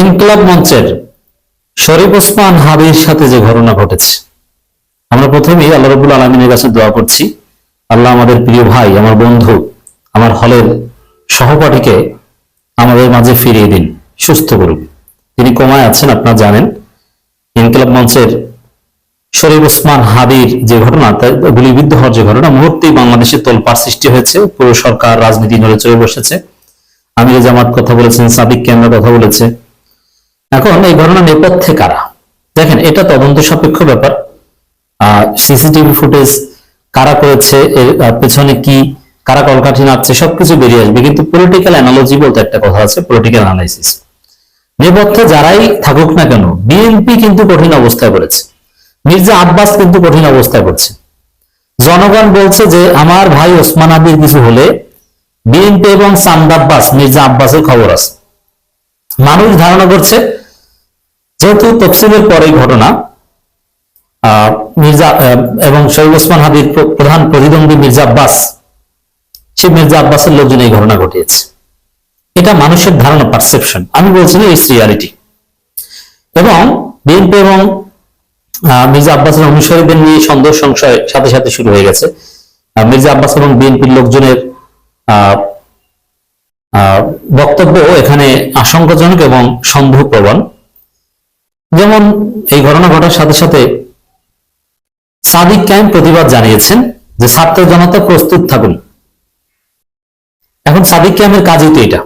ইনকলাব মঞ্চের শরীফ ওসমান হাবির সাথে যে ঘটনা ঘটেছে। আমরা প্রথমেই আল্লাহ রবুল আলমিনের কাছে দোয়া করছি, আল্লাহ আমাদের প্রিয় ভাই, আমার বন্ধু, আমার হলের সহপাঠীকে আমাদের মাঝে ফিরিয়ে দিন, সুস্থ করুন। তিনি কমায় আছেন, আপনারা জানেন, ইনকলাব মঞ্চের শরীফ ওসমান হাবির যে ঘটনা গুলিবিদ্ধ হওয়ার যে ঘটনা, মুহূর্তেই বাংলাদেশে তোলপাড় সৃষ্টি হয়েছে, পুরো সরকার রাজনীতি নড়ে চড়ে বসেছে। আমির জামাত কথা বলেছেন, সাদিক কেন্দ্র কথা বলেছে। এখন এই ঘটনা নেপথ্যে কারা? দেখেন, এটা তদন্ত সাপেক্ষ ব্যাপার। সিসিটিভি ফুটেজ কারা করেছে, এর পেছনে কি, কারা কলকাঠি নাচছে সবকিছু বেরিয়ে আসবে। কিন্তু পলিটিক্যাল অ্যানালজি বলতে একটা কথা আছে পলিটিক্যাল অ্যানালাইসিস নেপথ্যে যারাই থাকুক না কেন, বিএনপি কিন্তু কঠিন অবস্থায় পড়েছে। মির্জা আব্বাস কিন্তু কঠিন অবস্থায় পড়ছে। জনগণ বলছে যে, আমার ভাই ওসমান আবির কিছু হলে বিএনপি এবং সামদ আব্বাস মির্জা আব্বাসের খবর আছে। মানুষ ধারণা করছে, যেহেতু তফসিলের পরে ঘটনা মির্জা এবং শহীদ ওসমান হাবির প্রধান প্রতিদ্বন্দ্বী মির্জা আব্বাস সে মির্জা আব্বাসের লোকজন এই ঘটনা ঘটিয়েছে। এটা মানুষের ধারণা পারসেপশন আমি বলছি না ইটস রিয়ালিটি এবং বিএনপি এবং মির্জা আব্বাসের অনুসারীদের নিয়ে সন্দেহ সংশয় সাথে সাথে শুরু হয়ে গেছে। মির্জা আব্বাস এবং বিএনপির লোকজনের বক্তব্য এখানে আশঙ্কাজনক এবং সন্দেহ প্রবণ যেমন এই ঘটনা ঘটার সাথে সাথে সাদিক ক্যাম্প প্রতিবাদ জানিয়েছেন যে ছাত্র জনতা প্রস্তুত থাকুন। এখন সাদিক ক্যাম্পের কাজই তো এটা।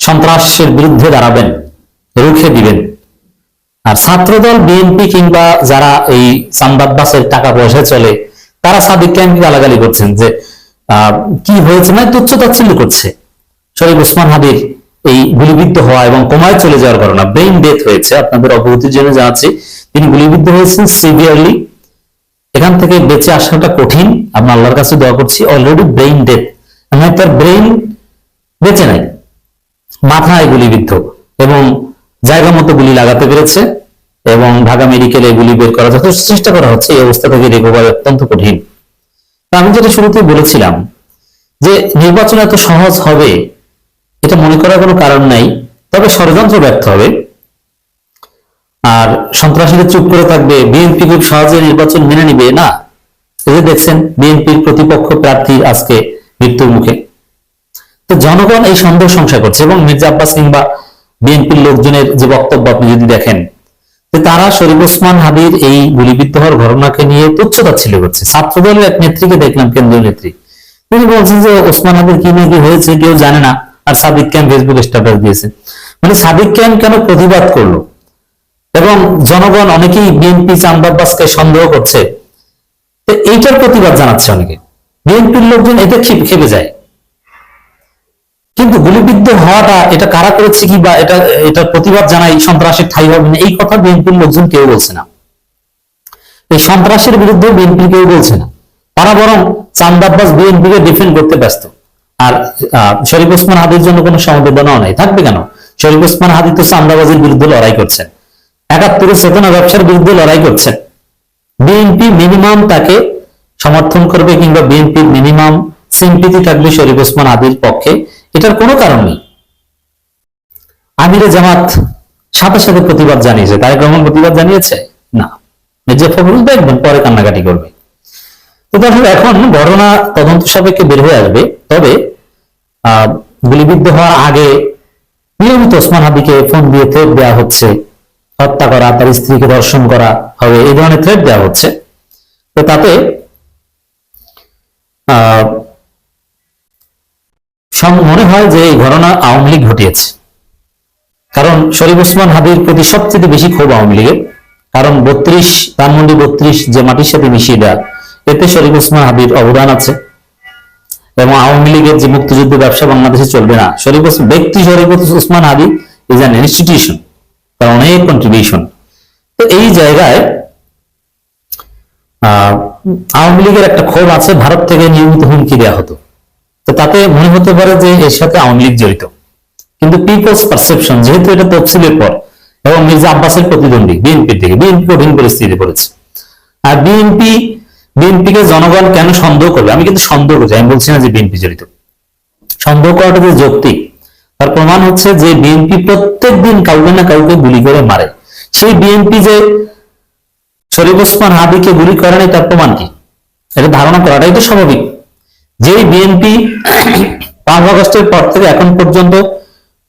সন্ত্রাসের বিরুদ্ধে দাঁড়াবেন, রুখে দিবেন। আর ছাত্রদল, বিএনপি কিংবা যারা এই সান্দাব্বাসের টাকা পয়সায় চলে, তারা সাদিক ক্যাম্পকে গালাগালি করছেন যে কি হয়েছে? মানে তুচ্ছ তাচ্ছিল্য করছে। শরীফ ওসমান হাবির এই গুলিবিদ্ধ হওয়া এবং কোমায় চলে যাওয়ার ঘটনা ব্রেইন ডেথ হয়েছে, আপনাদের অবগতির জন্য জানাচ্ছি। তিনি গুলিবিদ্ধ হয়েছেন সিভিয়ারলি এখান থেকে বেঁচে আসাটা কঠিন। আমরা আল্লাহর কাছে দোয়া করছি অলরেডি ব্রেইন ডেথ মানে তার ব্রেইন বেঁচে নাই। মাথায় গুলিবিদ্ধ এবং জায়গা মতো গুলি লাগাতে পেরেছে এবং ঢাকা মেডিকেলে গুলি বের করার যথেষ্ট চেষ্টা করা হচ্ছে, এই অবস্থা থেকে রিকভারি অত্যন্ত কঠিন। আমি যেটা শুরুতেই বলেছিলাম, যে নির্বাচন এত সহজ হবে এটা মনে করার কোনো কারণ নাই, তবে ষড়যন্ত্র ব্যর্থ হবে। আর সন্ত্রাসীরা চুপ করে থাকবে, বিএনপি খুব সহজে নির্বাচন মেনে নিবে। না, এই দেখছেন, বিএনপির প্রতিপক্ষ প্রার্থী আজকে মৃত্যুর মুখে। তো জনগণ এই সন্দেহ সংশয় করছে এবং মির্জা আব্বাস কিংবা বিএনপির লোকজনের যে বক্তব্য আপনি যদি দেখেন তারা শরীফ ওসমান হাবির এই গুলিবিদ্ধ হওয়ার ঘটনাকে নিয়ে তুচ্ছতা ছিল করছে। ছাত্রদলের এক নেত্রীকে দেখলাম, কেন্দ্রীয় নেত্রী। তিনি বলছেন যে ওসমান হাবির কি নাকি হয়েছে কেউ জানে না। আর সাদিক ক্যাম্প ফেসবুক স্ট্যাটাস দিয়েছে? মানে সাদিক ক্যাম্প কেন প্রতিবাদ করল? এবং জনগণ অনেকেই বিএনপি চান্দাব্বাসকে সন্দেহ করছে। তো এইটার প্রতিবাদ জানাচ্ছে অনেকে। বিএনপির লোকজন এতে খেপে যায়। কিন্তু গুলিবিদ্ধ হওয়াটা এটা কারা করেছে কি বা এটা এটার প্রতিবাদ জানাই সন্ত্রাসের ঠাই হবে না, এই কথা বিএনপির লোকজন কেউ বলছে না। এই সন্ত্রাসের বিরুদ্ধে বিএনপি কেউ বলছে না। তারা বরং চান্দাব্বাস বিএনপিকে ডিফেন্ড করতে ব্যস্ত। আর শরীফ ওসমান হাদির জন্য কোনো সমবেদনাও নাই। থাকবে কেন? শরীফ ওসমান হাদি তো চান্দাবাজির বিরুদ্ধে লড়াই করছেন। একাত্তরের চেতনা ব্যবসার বিরুদ্ধে লড়াই করছেন। বিএনপি মিনিমাম তাকে সমর্থন করবে কিংবা বিএনপির মিনিমাম সিম্পিতি থাকবে শরীফ ওসমান আদির পক্ষে, এটার কোনো কারণ নেই। আমিরে জামাত সাথে সাথে প্রতিবাদ জানিয়েছে। তারেক রহমান প্রতিবাদ জানিয়েছে? না। মির্জা ফখরুল দেখবেন পরে কান্নাকাটি করবে। দর্শক এখন ঘটনা তদন্ত সাপেক্ষে বের হয়ে আসবে। তবে গুলিবিদ্ধ হওয়ার আগে নিয়মিত ওসমান হাবিকে ফোন দিয়ে থ্রেট দেওয়া হচ্ছে। হত্যা করা, তার স্ত্রীকে দর্শন করা হবে, এই ধরনের থ্রেট দেওয়া হচ্ছে। তো তাতে মনে হয় যে এই ঘটনা আওয়ামী লীগ ঘটিয়েছে। কারণ শরীফ ওসমান হাবির প্রতি সবচেয়ে বেশি ক্ষোভ আওয়ামী লীগের। কারণ বত্রিশ, ধানমন্ডি বত্রিশ যে মাটির সাথে মিশিয়ে দেওয়া এতে শরীফ ওসমান হাবির অবদান আছে এবং আওয়ামী লীগের যে মুক্তিযুদ্ধ ব্যবসা বাংলাদেশে চলবে না। শরীফ ওস- ব্যক্তি শরীফ ওসমান হাবি ইজ অ্যান ইনস্টিটিউশন তার অনেক কন্ট্রিবিউশন তো এই জায়গায় আওয়ামী লীগের একটা ক্ষোভ আছে, ভারত থেকে নিয়মিত হুমকি দেওয়া হতো। তো তাতে মনে হতে পারে যে এর সাথে আওয়ামী লীগ জড়িত। কিন্তু পিপলস পারসেপশন যেহেতু এটা তফসিলের পর, এবং মির্জা আব্বাসের প্রতিদ্বন্দ্বী, বিএনপির থেকে বিএনপি কঠিন পরিস্থিতি পড়েছে। আর বিএনপি বিএনপিকে জনগণ কেন সন্দেহ করবে? আমি কিন্তু সন্দেহ করছি, আমি বলছি না যে বিএনপি জড়িত। সন্দেহ করাটা যে যৌক্তিক, তার প্রমাণ হচ্ছে যে বিএনপি প্রত্যেক দিন কাউকে না কাউকে গুলি করে মারে। সেই বিএনপি যে শরীফ ওসমান হাদিকে গুলি করে নাই, তার প্রমাণ কি? এটা ধারণা করাটাই তো স্বাভাবিক। যেই বিএনপি পাঁচ আগস্টের পর থেকে এখন পর্যন্ত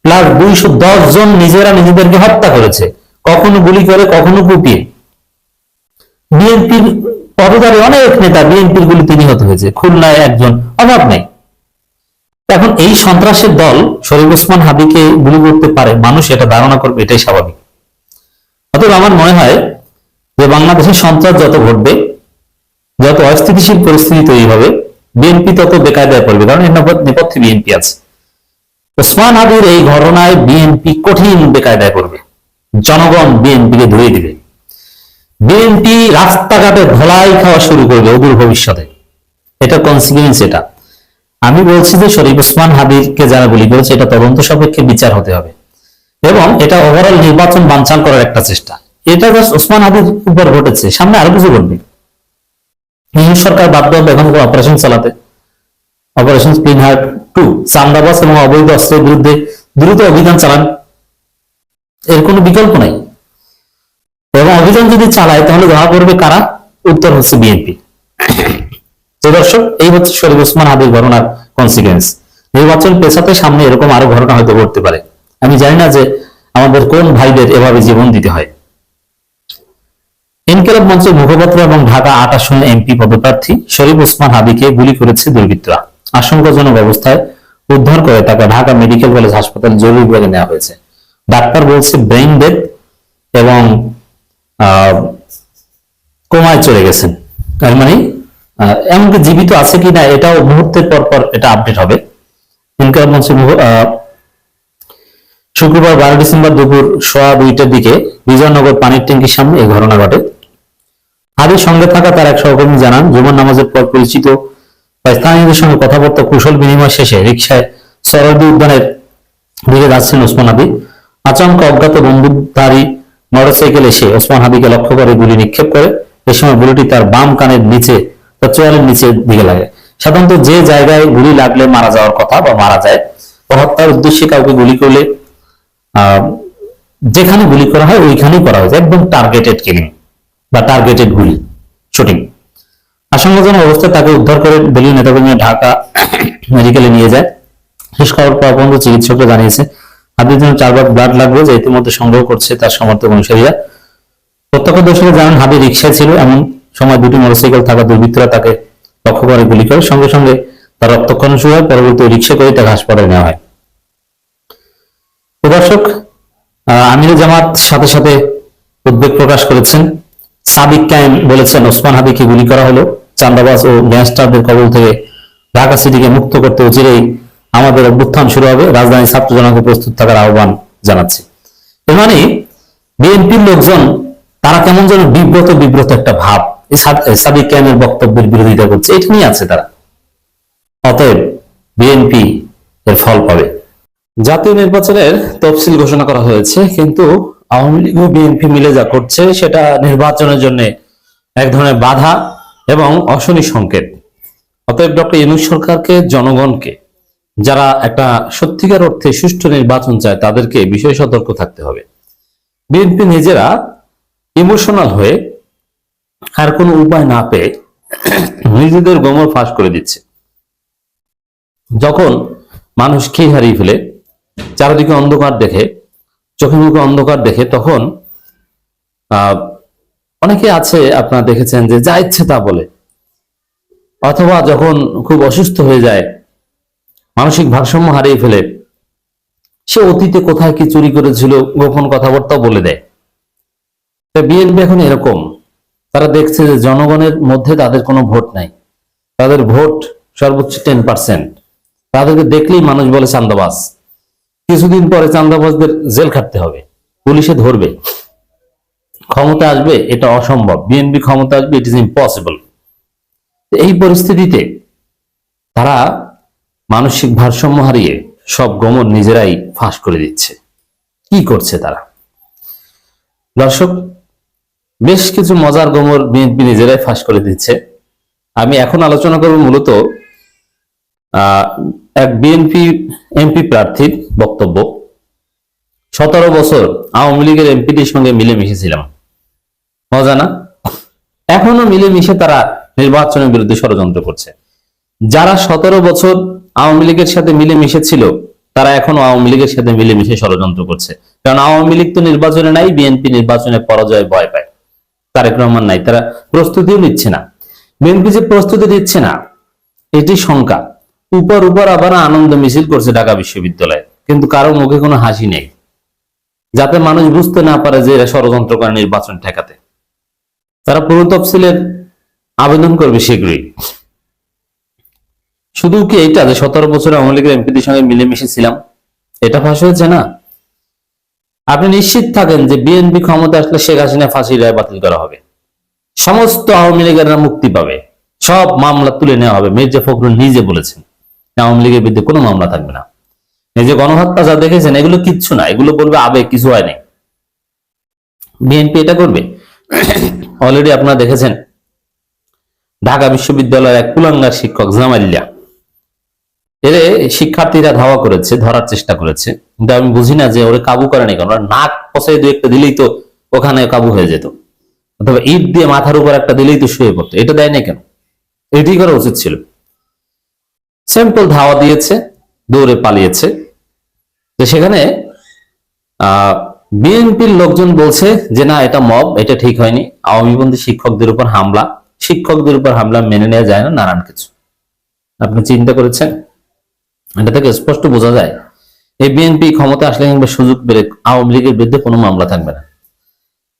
প্লাস দুইশো দশ জন নিজেরা নিজেদেরকে হত্যা করেছে, কখনো গুলি করে, কখনো কুপিয়ে। বিএনপির পদধারী অনেক নেতা বিএনপির গুলিতে নিহত হয়েছে। খুলনায় একজন অভাব নেই। এখন এই সন্ত্রাসের দল শরীফ ওসমান হাবিকে গুলি করতে পারে, মানুষ এটা ধারণা করবে, এটাই স্বাভাবিক। অতএব আমার মনে হয় যে বাংলাদেশের সন্ত্রাস যত ঘটবে, যত অস্থিতিশীল পরিস্থিতি তৈরি হবে, বিএনপি তত বেকায়দায় পড়বে, কারণ নেপথ্যে- বিএনপি আছে। ওসমান হাবির এই ঘটনায় বিএনপি কঠিন বেকায়দায় পড়বে। জনগণ বিএনপিকে ধুয়ে দিবে। বিএনপি রাস্তাঘাটে ধলাই খাওয়া শুরু করবে অদূর ভবিষ্যতে। এটা কনসিকুয়েন্স এটা। আমি বলছি যে শরীফ ওসমান হাবিরকে যারা গুলি করেছে, এটা তদন্ত সাপেক্ষে বিচার হতে হবে। এবং এটা ওভারঅল নির্বাচন বানচাল করার একটা চেষ্টা। এটা জাস্ট ওসমান হাবির উপর ঘটেছে। সামনে আরও কিছু ঘটবে। ইউ সরকার বাধ্য হবে এখন অপারেশন চালাতে। অপারেশন ক্লিন হার্ট টু চান্দাবাস এবং অবৈধ অস্ত্রের বিরুদ্ধে দ্রুত অভিযান চালান। এর কোনো বিকল্প নাই। এবং অভিযান যদি চালায়, তাহলে ধরা পড়বে কারা? উত্তর হচ্ছে বিএনপি। তো দর্শক, এই হচ্ছে শরীফ ওসমান হাবির ঘটনার কনসিকুয়েন্স নির্বাচন পেছাতে সামনে এরকম আরও ঘটনা হয়তো ঘটতে পারে। আমি জানি না যে আমাদের কোন ভাইদের এভাবে জীবন দিতে হয়। ইনকেলাব মঞ্চের মুখপাত্র এবং ঢাকা আট আসনে এমপি পদপ্রার্থী শরীফ ওসমান হাবিকে গুলি করেছে দুর্বৃত্তরা। আশঙ্কাজনক অবস্থায় উদ্ধার করে তাকে ঢাকা মেডিকেল কলেজ হাসপাতাল জরুরি বিভাগে নেওয়া হয়েছে। ডাক্তার বলছে ব্রেইন ডেথ এবং কোমায় চলে গেছেন। তার মানে এমনকি জীবিত আছে কিনা এটাও মুহূর্তের পর পর এটা আপডেট হবে। ইনকাম আহ, শুক্রবার বারো ডিসেম্বর দুপুর সোয়া দুইটার দিকে বিজয়নগর পানির ট্যাঙ্কির সামনে এই ঘটনা ঘটে। হাবির সঙ্গে থাকা তার এক সহকর্মী জানান জুমার নামাজের পর পরিচিত স্থানীয়দের সঙ্গে কথাবার্তা কুশল বিনিময় শেষে রিক্সায় সরদি উদ্যানের দিকে যাচ্ছেন ওসমান হাবি। আচমকা অজ্ঞাত বন্দুকধারী মোটরসাইকেল এসে ওসমান হাবিকে লক্ষ্য করে গুলি নিক্ষেপ করে। এ সময় গুলিটি তার বাম কানের নিচে বা চোয়ালের নিচের দিকে লাগে। সাধারণত যে জায়গায় গুলি লাগলে মারা যাওয়ার কথা বা মারা যায় বা হত্যার উদ্দেশ্যে কাউকে গুলি করলে যেখানে গুলি করা হয় ওইখানেই করা হয়েছে। একদম টার্গেটেড কিলিং বা টার্গেটেড গুলি শুটিং আশঙ্কাজনক অবস্থায় তাকে উদ্ধার করে দলীয় নেতাকর্মী ঢাকা মেডিকেলে নিয়ে যায়। শেষ খবর পাওয়া পর্যন্ত চিকিৎসকরা জানিয়েছে হাতের জন্য চারবার ব্লাড লাগবে যা ইতিমধ্যে সংগ্রহ করছে তার সমর্থক অনুসারীরা। প্রত্যক্ষদর্শীরা জানান হাবি রিক্সায় ছিল, এমন সময় দুটি মোটরসাইকেল থাকা দুর্বৃত্তরা তাকে লক্ষ্য করে গুলি করে। সঙ্গে সঙ্গে তার রক্তক্ষরণ শুরু হয়, পরবর্তী রিক্সা করে তাকে হাসপাতালে নেওয়া হয়। দর্শক আমির জামাত সাথে সাথে উদ্বেগ প্রকাশ করেছেন। সাদিক কায়েম বলেছেন, ওসমান হাবিকে গুলি করা হলো। চান্দাবাজ ও গ্যাংস্টারদের কবল থেকে ঢাকা সিটিকে মুক্ত করতে অচিরেই আমাদের অভ্যুত্থান শুরু হবে। রাজধানী ছাত্র জনকে প্রস্তুত থাকার আহ্বান জানাচ্ছে। এর মানে বিএনপির লোকজন, তারা কেমন যেন বিব্রত বিব্রত একটা ভাব। সাদিক কায়েমের বক্তব্যের বিরোধিতা করছে। এটা নিয়ে আছে তারা। অতএব বিএনপি এর ফল পাবে। জাতীয় নির্বাচনের তফসিল ঘোষণা করা হয়েছে, কিন্তু আওয়ামী লীগ ও বিএনপি মিলে যা করছে, সেটা নির্বাচনের জন্য এক ধরনের বাধা এবং অশনি সংকেত। অতএব ডক্টর ইনুস সরকারকে, জনগণকে যারা একটা সত্যিকার অর্থে সুষ্ঠু নির্বাচন চায়, তাদেরকে বিষয়ে সতর্ক থাকতে হবে। বিএনপি নিজেরা ইমোশনাল হয়ে আর কোনো উপায় না পেয়ে নিজেদের গোমর ফাঁস করে দিচ্ছে। যখন মানুষ খেয়ে হারিয়ে ফেলে, চারিদিকে অন্ধকার দেখে, চোখে মুখে অন্ধকার দেখে, তখন অনেকে আছে, আপনারা দেখেছেন যে যা ইচ্ছে তা বলে। অথবা যখন খুব অসুস্থ হয়ে যায় মানসিক ভারসাম্য হারিয়ে ফেলে। সে অতীতে কোথায় কি চুরি করেছিল, গোপন কথাবার্তাও বলে দেয়। বিএনপি এখন এরকম। তারা দেখছে যে জনগণের মধ্যে তাদের কোনো ভোট নাই। তাদের ভোট সর্বোচ্চ টেন পার্সেন্ট তাদেরকে দেখলেই মানুষ বলে চান্দাবাজ কিছুদিন পরে চান্দাবাজদের জেল খাটতে হবে। পুলিশে ধরবে। ক্ষমতা আসবে, এটা অসম্ভব। বিএনপি ক্ষমতা আসবে ইট ইজ ইম্পসিবল এই পরিস্থিতিতে তারা মানসিক ভারসাম্য হারিয়ে সব গমন নিজেরাই ফাঁস করে দিচ্ছে। কি করছে তারা? দর্শক, বেশ কিছু মজার গোমর বিএনপি নিজেরাই ফাঁস করে দিচ্ছে। আমি এখন আলোচনা করব মূলত এক বিএনপি এমপি প্রার্থীর বক্তব্য। সতেরো বছর আওয়ামী লীগের এমপিটির সঙ্গে মিলেমিশেছিলাম। মজা না? এখনও মিলেমিশে তারা নির্বাচনের বিরুদ্ধে ষড়যন্ত্র করছে। যারা সতেরো বছর আওয়ামী লীগের সাথে মিলেমিশে ছিল, তারা এখনও আওয়ামী লীগের সাথে মিলেমিশে ষড়যন্ত্র করছে। কারণ আওয়ামী লীগ তো নির্বাচনে নাই, বিএনপি নির্বাচনে পরাজয় ভয় পায়। তারেক রহমান নাই, তারা প্রস্তুতিও নিচ্ছে না। বিএনপি যে প্রস্তুতি দিচ্ছে না, এটি শঙ্কা। উপর উপর আবার আনন্দ মিছিল করছে ঢাকা বিশ্ববিদ্যালয়ে, কিন্তু কারও মুখে কোনো হাসি নেই। যাতে মানুষ বুঝতে না পারে যে এরা ষড়যন্ত্র করে নির্বাচন ঠেকাতে। তারা পুরো তফসিলের আবেদন করবে শীঘ্রই। শুধু কি এইটা যে সতেরো বছর আওয়ামী লীগের এমপিদের সঙ্গে মিলেমিশে ছিলাম? এটা ফাঁস হয়েছে না? আপনি নিশ্চিত থাকেন যে বিএনপি ক্ষমতা আসলে শেখ হাসিনা ফাঁসির রায় বাতিল করা হবে। সমস্ত আওয়ামী লীগেরা মুক্তি পাবে। সব মামলা তুলে নেওয়া হবে। মির্জা ফখরুল নিজে বলেছেন আওয়ামী লীগের বিরুদ্ধে কোনো মামলা থাকবে না। এই যে গণহত্যা যা দেখেছেন, এগুলো কিচ্ছু না। এগুলো বলবে আবেগ, কিছু হয় নাই। বিএনপি এটা করবে? অলরেডি আপনারা দেখেছেন, ঢাকা বিশ্ববিদ্যালয়ের এক কুলাঙ্গার শিক্ষক, জামাইল্লা এরে শিক্ষার্থীরা ধাওয়া করেছে, ধরার চেষ্টা করেছে। কিন্তু আমি বুঝি না যে ওরে কাবু করে নাই কারণ নাক পচাই দু একটা দিলেই তো ওখানে কাবু হয়ে যেত। অথবা ইট দিয়ে মাথার উপর একটা দিলেই তো শুয়ে পড়তো। এটা দেয় না কেন? এটি করা উচিত ছিল। সিম্পল ধাওয়া দিয়েছে, দৌড়ে পালিয়েছে। তো সেখানে বিএনপির লোকজন বলছে যে না, এটা মব, এটা ঠিক হয়নি। আওয়ামীপন্থী শিক্ষকদের উপর হামলা। শিক্ষকদের উপর হামলা মেনে নেওয়া যায় না, নানান কিছু। আপনি চিন্তা করেছেন? এটা থেকে স্পষ্ট বোঝা যায়, এই বিএনপি ক্ষমতা আসলে কিংবা সুযোগ পেলে আওয়ামী লীগের বিরুদ্ধে কোনো মামলা থাকবে না।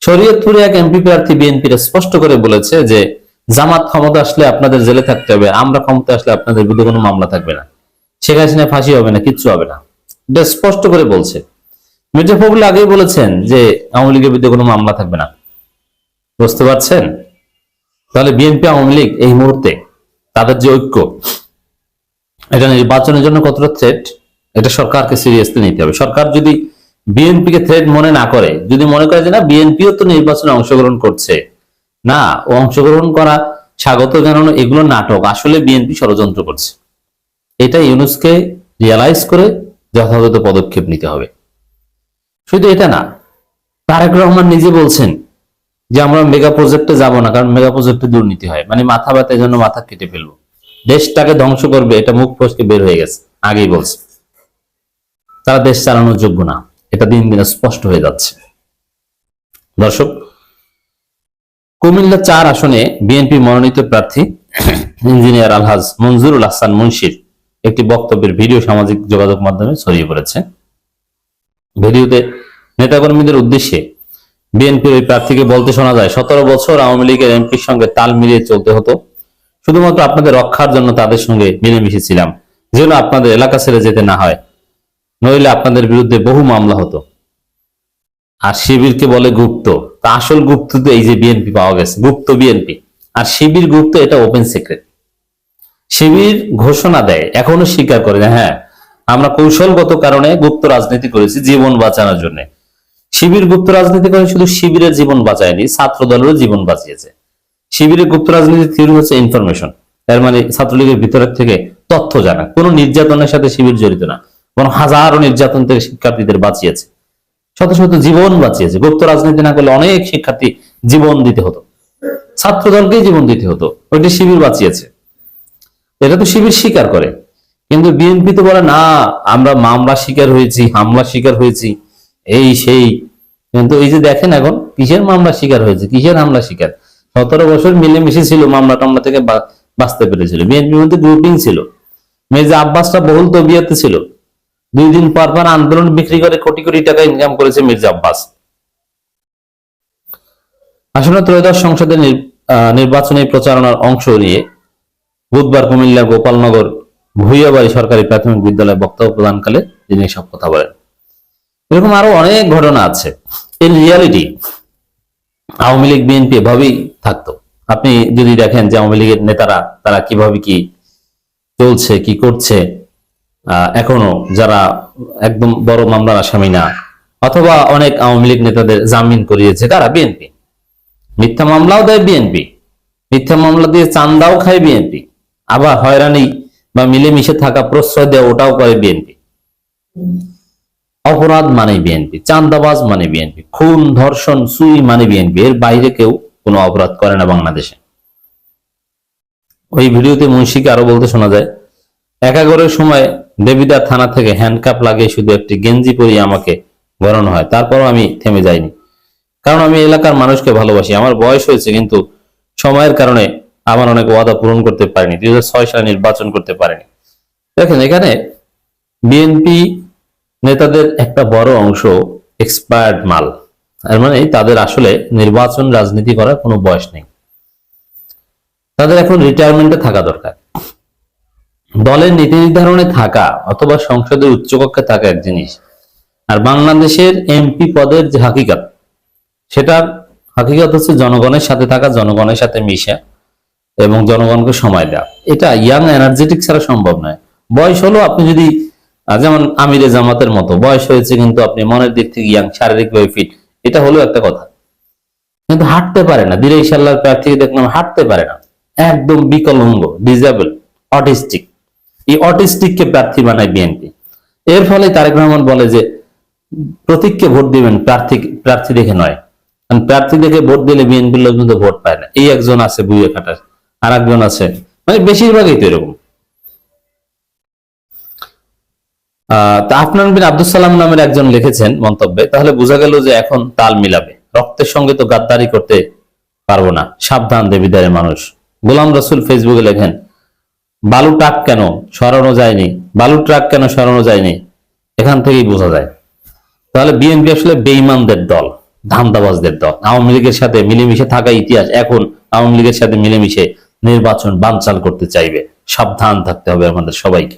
শরীয়তপুরে এক এমপি প্রার্থী বিএনপির স্পষ্ট করে বলেছে যে, জামাত ক্ষমতা আসলে আপনাদের জেলে থাকতে হবে, আমরা ক্ষমতা আসলে আপনাদের বিরুদ্ধে কোনো মামলা থাকবে না। শেখ হাসিনা ফাঁসি হবে না, কিচ্ছু হবে না। এটা স্পষ্ট করে বলছে। মির্জা ফখরুল আগেই বলেছেন যে, আওয়ামী লীগের বিরুদ্ধে কোনো মামলা থাকবে না। বুঝতে পারছেন? তাহলে বিএনপি আওয়ামী লীগ এই মুহূর্তে তাদের যে ঐক্য এটা নির্বাচনের জন্য কতটা থ্রেট এটা সরকারকে সিরিয়াসলি নিতে হবে। সরকার যদি বিএনপি কে থ্রেট মনে না করে, যদি মনে করে যে না, বিএনপিও তো নির্বাচনে অংশগ্রহণ করছে, না, ও অংশগ্রহণ করা, স্বাগত জানানো, এগুলো নাটক, আসলে বিএনপি ষড়যন্ত্র করছে। এটা ইউনুসকে রিয়ালাইজ করে যথাযথ পদক্ষেপ নিতে হবে। শুধু এটা না, তারেক রহমান নিজে বলছেন যে, আমরা মেগা প্রজেক্টে যাব না, কারণ মেগা প্রজেক্টে দুর্নীতি হয়। মানে মাথা ব্যথা জন্য মাথা কেটে ফেলব। দেশটাকে ধ্বংস করবে, এটা মুখ ফসকে বের হয়ে গেছে। আগেই বলছে। তারা দেশ চালানোর যোগ্য না। এটা দিন দিন স্পষ্ট হয়ে যাচ্ছে। দর্শক, কুমিল্লা চার আসনে বিএনপি মনোনীত প্রার্থী ইঞ্জিনিয়ার আলহাজ মঞ্জুরুল হাসান মুন্সির একটি বক্তব্যের ভিডিও সামাজিক যোগাযোগ মাধ্যমে ছড়িয়ে পড়েছে। ভিডিওতে নেতাকর্মীদের উদ্দেশ্যে বিএনপির ওই প্রার্থীকে বলতে শোনা যায়, সতেরো বছর আওয়ামী লীগের এমপির সঙ্গে তাল মিলিয়ে চলতে হতো। শুধুমাত্র আপনাদের রক্ষার জন্য তাদের সঙ্গে মিলেমিশে ছিলাম। যেন আপনাদের এলাকা ছেড়ে যেতে না হয়। নইলে আপনাদের বিরুদ্ধে বহু মামলা হতো। আর শিবিরকে বলে গুপ্ত। তা আসল গুপ্ত তো এই যে বিএনপি পাওয়া গেছে, গুপ্ত বিএনপি আর শিবির গুপ্ত, এটা ওপেন সিক্রেট শিবির ঘোষণা দেয়, এখনও স্বীকার করে যে হ্যাঁ। আমরা কৌশলগত কারণে গুপ্ত রাজনীতি করেছি জীবন বাঁচানোর জন্য। শিবির গুপ্ত রাজনীতি করে শুধু শিবিরের জীবন বাঁচায়নি ছাত্র দলেরও জীবন বাঁচিয়েছে। শিবিরের গুপ্ত রাজনীতির থিওরি হচ্ছে ইনফরমেশন এর মানে ছাত্রলীগের ভিতরের থেকে তথ্য জানা। কোনো নির্যাতনের সাথে শিবির জড়িত না। বরং হাজারো নির্যাতন থেকে শিক্ষার্থীদের বাঁচিয়েছে। শত শত জীবন বাঁচিয়েছে। গুপ্ত রাজনীতি না করলে অনেক শিক্ষার্থী জীবন দিতে হতো। ছাত্র দলকেই জীবন দিতে হতো। ওইটি শিবির বাঁচিয়েছে। এটা তো শিবির স্বীকার করে। কিন্তু বিএনপি তো বলে, না, আমরা মামলা শিকার হয়েছি, হামলা শিকার হয়েছি। এই, সেই। কিন্তু এই যে দেখেন এখন, কিসের মামলা শিকার হয়েছে? কিসের হামলা শিকার সতেরো বছর মিলেমিশে ছিল মামলা টামলা থেকে বাঁচতে পেরেছিল। বিএনপির মধ্যে গ্রুপিং ছিল। মির্জা আব্বাসটা বহুল তবিয়াতে ছিল। দুই দিন পর পর আন্দোলন বিক্রি করে কোটি কোটি টাকা ইনকাম করেছে মির্জা আব্বাস। আসলে ত্রয়োদশ সংসদের নির্বাচনী প্রচারণার অংশ নিয়ে বুধবার কুমিল্লা গোপালনগর ভুইয়াবাড়ি সরকারি প্রাথমিক বিদ্যালয়ে বক্তব্য প্রদানকালে তিনি সব কথা বলেন। এরকম আরও অনেক ঘটনা আছে। In reality Awami League, BNP এভাবেই থাকতো। আপনি যদি দেখেন যে আওয়ামী লীগের নেতারা, তারা কীভাবে কি চলছে, কি করছে এখনও যারা একদম বড় মামলার আসামি না, অথবা অনেক আওয়ামী লীগ নেতাদের জামিন করিয়েছে কারা বিএনপি। মিথ্যা মামলাও দেয় বিএনপি। মিথ্যা মামলা দিয়ে চান্দাও খায় বিএনপি। আবার হয়রানি বা মিলেমিশে থাকা প্রশ্রয় দেওয়া ওটাও করে বিএনপি। অপরাধ মানে বিএনপি চান্দাবাজ মানে বিএনপি খুন, ধর্ষণ সুই মানে বিএনপি এর বাইরে কেউ কোনো অপরাধ করে না বাংলাদেশে। ওই ভিডিওতে মুন্সিকে আরও বলতে শোনা যায়, একাগরের সময় দেবিদার থানা থেকে হ্যান্ডকাপ লাগিয়ে শুধু একটি গেঞ্জি পরিয়ে আমাকে গড়ানো হয়, তারপরও আমি থেমে যাইনি। কারণ আমি এলাকার মানুষকে ভালোবাসি, আমার বয়স হয়েছে কিন্তু সময়ের কারণে আমার অনেক ওয়াদা পূরণ করতে পারিনি, দুই হাজার ছয় সালে নির্বাচন করতে পারিনি। দেখেন, এখানে বিএনপি নেতাদের একটা বড় অংশ এক্সপায়ার্ড মাল। তার মানে তাদের আসলে নির্বাচন রাজনীতি করার কোনো বয়স নেই। তাদের এখন রিটায়ারমেন্টে থাকা দরকার। দলের নীতি নির্ধারণে থাকা অথবা সংসদের উচ্চকক্ষে থাকা এক জিনিস। আর বাংলাদেশের এমপি পদের যে হাকিকাত, সেটার হাকিকাত হচ্ছে জনগণের সাথে থাকা, জনগণের সাথে মিশা এবং জনগণকে সময় দেওয়া। এটা ইয়াং এনার্জেটিক ছাড়া সম্ভব নয়। বয়স হলো আপনি যদি যেমন আমিরে জামাতের মতো। বয়স হয়েছে কিন্তু আপনি মনের দিক থেকে ইয়াং শারীরিকভাবে ফিট এটা হলো একটা কথা। কিন্তু হাঁটতে পারে না। দিলে ইশাল্লাহর প্রার্থীকে দেখলাম হাঁটতে পারে না। একদম বিকলাঙ্গ ডিজেবল অটিস্টিক এই অটিস্টিককে প্রার্থী বানায় বিএনপি এর ফলে তারেক রহমান বলে যে, প্রতীককে ভোট দিবেন প্রার্থী প্রার্থী দেখে নয়। কারণ প্রার্থী দেখে ভোট দিলে বিএনপির লোকজন তো ভোট পায় না। এই একজন আছে বুয়ে কাটার আর একজন আছে। মানে বেশিরভাগই তো এরকম। তা আফনান বিন আব্দুল সালাম নামের একজন লিখেছেন মন্তব্যে। তাহলে বোঝা গেল যে এখন তাল মিলাবে। রক্তের সঙ্গে তো গাদ্দারি করতে পারব না। সাবধান, দেবিদারে মানুষ। গোলাম রসুল ফেসবুকে লেখেন, বালু ট্রাক কেন সরানো যায়নি? বালু ট্রাক কেন সরানো যায়নি? এখান থেকেই বোঝা যায়। তাহলে বিএনপি আসলে বেইমানদের দল, ধান্দাবাজদের দল। আওয়ামী লীগের সাথে মিলেমিশে থাকা ইতিহাস এখন আওয়ামী লীগের সাথে মিলেমিশে নির্বাচন বানচাল করতে চাইবে। সাবধান থাকতে হবে আমাদের সবাইকে।